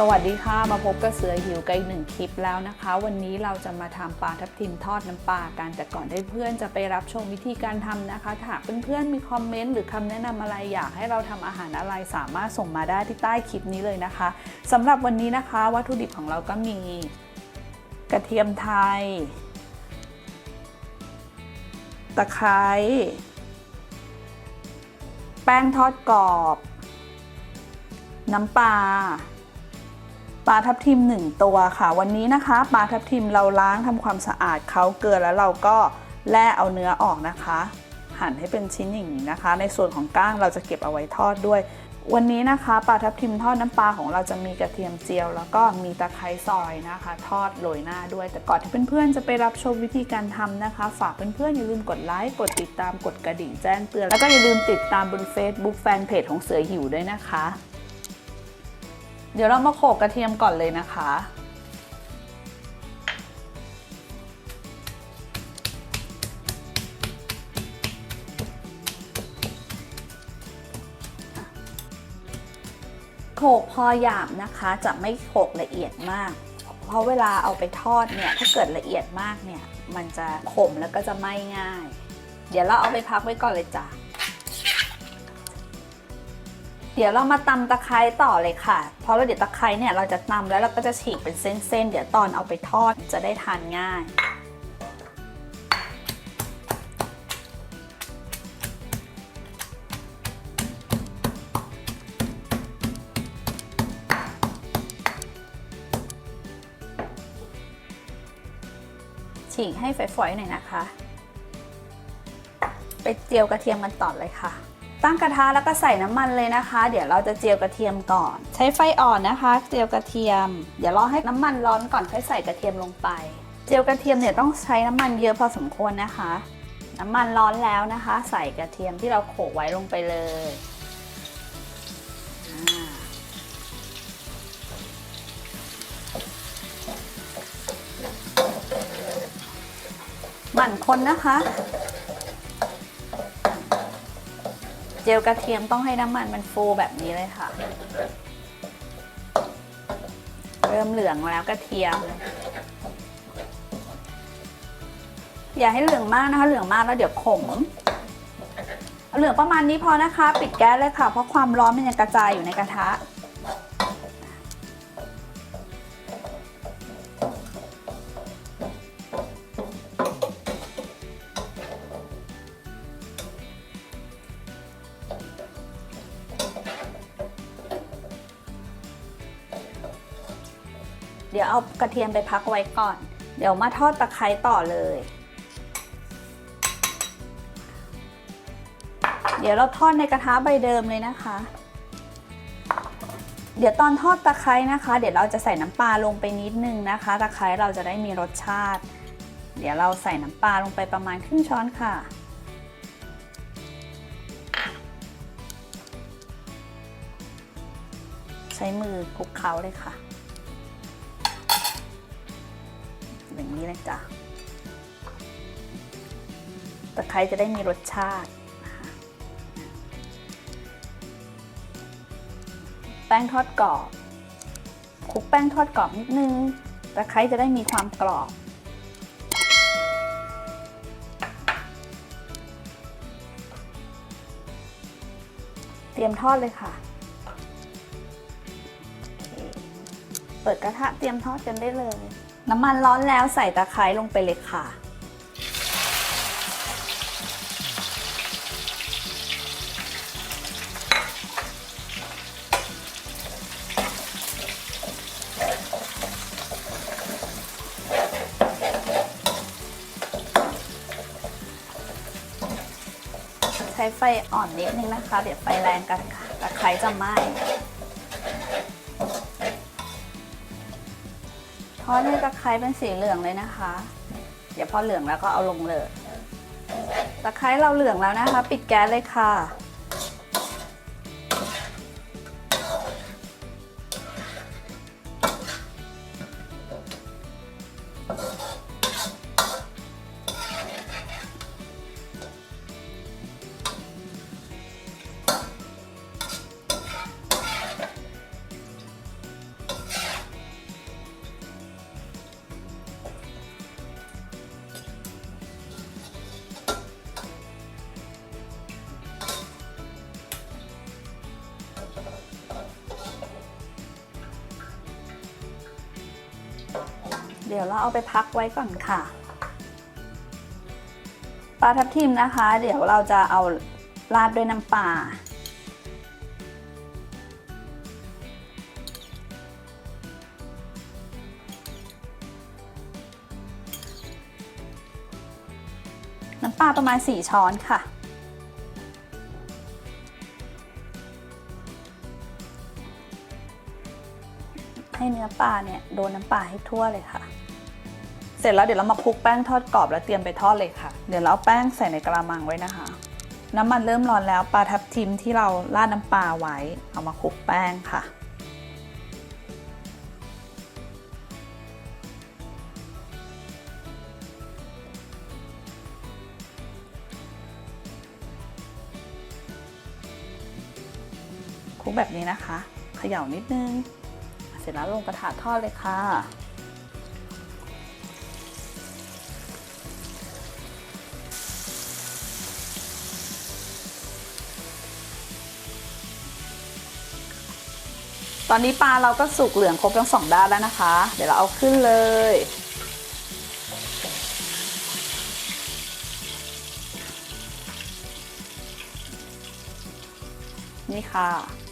สวัสดีค่ะ มาพบกับเสือหิวกันอีกหนึ่งคลิปแล้วนะคะ วันนี้เราจะมาทำปลาทับทิมทอดน้ำปลากันแต่ก่อนที่เพื่อนจะไปรับชมวิธีการทำนะคะถ้าหากเพื่อนๆมีคอมเมนต์หรือคำแนะนำอะไรอยากให้เราทำอาหารอะไรสามารถส่งมาได้ที่ใต้คลิปนี้เลยนะคะสำหรับวันนี้นะคะ วัตถุดิบของเราก็มี กระเทียมไทย ตะไคร้แป้งทอดกรอบ น้ำปลา ปลาทับทิม 1 ตัวค่ะ วันนี้นะคะปลาทับทิมเราล้างทำความสะอาดเขาเกลือแล้วเราก็แล่เอาเนื้อออกนะคะ หั่นให้เป็นชิ้นอย่างนี้นะคะ ในส่วนของก้างเราจะเก็บเอาไว้ทอดด้วย วันนี้นะคะปลาทับทิมทอดน้ำปลาของเราจะมีกระเทียมเจียว แล้วก็มีตะไคร้ซอยนะคะ ทอดโรยหน้าด้วย แต่ก่อนที่เพื่อนๆจะไปรับชมวิธีการทำนะคะ ฝากเพื่อนๆอย่าลืมกดไลค์กดติดตามกดกระดิ่งแจ้งเตือนแล้วก็อย่าลืมติดตามบน Facebook แฟนเพจของเสือหิวด้วยนะคะ เดี๋ยวเรามาโขลกกระเทียมก่อนเลยนะคะ โขลกพอหยาบนะคะ จะไม่โขลกละเอียดมาก เพราะเวลาเอาไปทอดเนี่ย ถ้าเกิดละเอียดมากเนี่ย มันจะขมแล้วก็จะไหม้ง่าย เดี๋ยวเราเอาไปพักไว้ก่อนเลยจ้ะ เดี๋ยวเรามาตำตะไคร้ต่อเลยค่ะ เพราะเราเดี๋ยวตะไคร้เนี่ยเราจะตำแล้วเราก็จะฉีกเป็นเส้นๆ เดี๋ยวตอนเอาไปทอดจะได้ทานง่ายฉีกให้ฝอยๆหน่อยนะคะ ไปเจียวกระเทียมกันต่อเลยค่ะ ตั้งกระทะแล้วก็ใส่น้ำมันเลยนะคะ เดี๋ยวเราจะเจียวกระเทียมก่อน ใช้ไฟอ่อนนะคะ เจียวกระเทียม เดี๋ยวรอให้น้ำมันร้อนก่อนค่อยใส่กระเทียมลงไป เจียวกระเทียมเนี่ยต้องใช้น้ำมันเยอะพอสมควรนะคะ น้ำมันร้อนแล้วนะคะ ใส่กระเทียมที่เราโขลกไว้ลงไปเลยหมั่นคนนะคะ เจลกระเทียมต้องให้น้ำมันมันฟูแบบนี้เลยค่ะ เริ่มเหลืองแล้วกระเทียม อย่าให้เหลืองมากนะคะ เหลืองมากแล้วเดี๋ยวขมเหลืองประมาณนี้พอนะคะ ปิดแก๊สเลยค่ะ เพราะความร้อนมันยังกระจายอยู่ในกระทะ ดี๋ยวเอากระเทียมไปพักไว้ก่อน เดี๋ยวมาทอดตะไคร้ต่อเลย เดี๋ยวเราทอดในกระทะใบเดิมเลยนะคะ เดี๋ยวตอนทอดตะไคร้นะคะ เดี๋ยวเราจะใส่น้ำปลาลงไปนิดนึงนะคะ ตะไคร้เราจะได้มีรสชาติ เดี๋ยวเราใส่น้ำปลาลงไปประมาณครึ่งช้อนค่ะใช้มือคลุกเคล้าเลยค่ะ อย่างนี้เลยจ้ะตะไคร้จะได้มีรสชาติ แป้งทอดกรอบคลุกแป้งทอดกรอบนิดนึงตะไคร้จะได้มีความกรอบ เตรียมทอดเลยค่ะ เปิดกระทะเตรียมทอดกันได้เลย น้ำมันร้อนแล้วใส่ตะไคร้ลงไปเลยค่ะ ใช้ไฟอ่อนนิดนึงนะคะ เดี๋ยวไฟแรงกันค่ะตะไคร้จะไหม้ ทอดให้ตะไคร้เป็นสีเหลืองเลยนะคะ เดี๋ยวพอเหลืองแล้วก็เอาลงเลย ตะไคร้เราเหลืองแล้วนะคะ ปิดแก๊สเลยค่ะ เดี๋ยวเราเอาไปพักไว้ก่อนค่ะ ปลาทับทิมนะคะ เดี๋ยวเราจะเอาราดด้วยน้ำปลาน้ำปลาประมาณ 4 ช้อนค่ะ ให้เนื้อปลาเนี่ยโดนน้ำปลาให้ทั่วเลยค่ะ เสร็จแล้วเดี๋ยวเรามาคลุกแป้งทอดกรอบแล้วเตรียมไปทอดเลยค่ะ เดี๋ยวเราเอาแป้งใส่ในกระมังไว้นะคะ น้ำมันเริ่มร้อนแล้วปลาทับทิมที่เราราดน้ำปลาไว้ เอามาคลุกแป้งค่ะคลุกแบบนี้นะคะ เขย่านิดนึง เสร็จแล้วลงกระถาทอดเลยค่ะ ตอนนี้ปลาเราก็สุกเหลืองครบทั้งสองด้านแล้วนะคะ เดี๋ยวเราเอาขึ้นเลยนี่ค่ะ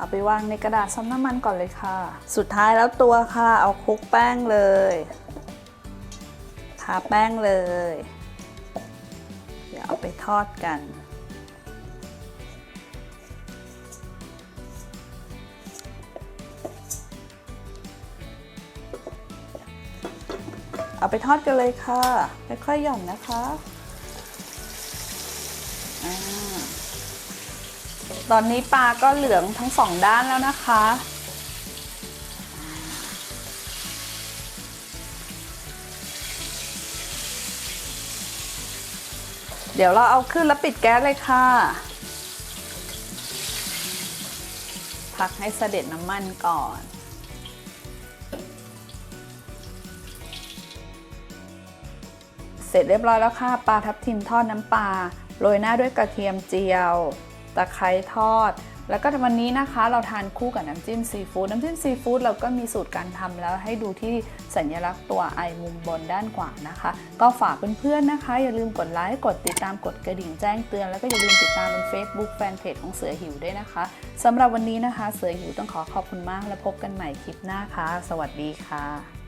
เอาไปวางในกระดาษซับน้ำมันก่อนเลยค่ะ สุดท้ายแล้วตัวค่ะ เอาคลุกแป้งเลย ทาแป้งเลย เดี๋ยวเอาไปทอดกันเอาไปทอดกันเลยค่ะ ค่อยๆหย่อนนะคะ ตอนนี้ปลาก็เหลืองทั้งสองด้านแล้วนะคะ เดี๋ยวเราเอาขึ้นแล้วปิดแก๊สเลยค่ะ พักให้เสด็จน้ำมันก่อนเสร็จเรียบร้อยแล้วค่ะ ปลาทับทิมทอดน้ำปลาโรยหน้าด้วยกระเทียมเจียว ตะไคร้ทอด แล้วก็วันนี้นะคะเราทานคู่กับน้ำจิ้มซีฟู้ดน้ำจิ้มซีฟู้ดเราก็มีสูตรการทำแล้วให้ดูที่สัญลักษณ์ตัวไอมุมบนด้านขวานะคะ ก็ฝากเพื่อนๆนะคะ อย่าลืมกดไลค์กดติดตามกดกระดิ่งแจ้งเตือน แล้วก็อย่าลืมติดตามเป็น Facebook แฟนเพจของเสือหิวด้วยนะคะสำหรับวันนี้นะคะ เสือหิวต้องขอขอบคุณมาก และพบกันใหม่คลิปหน้าค่ะ สวัสดีค่ะ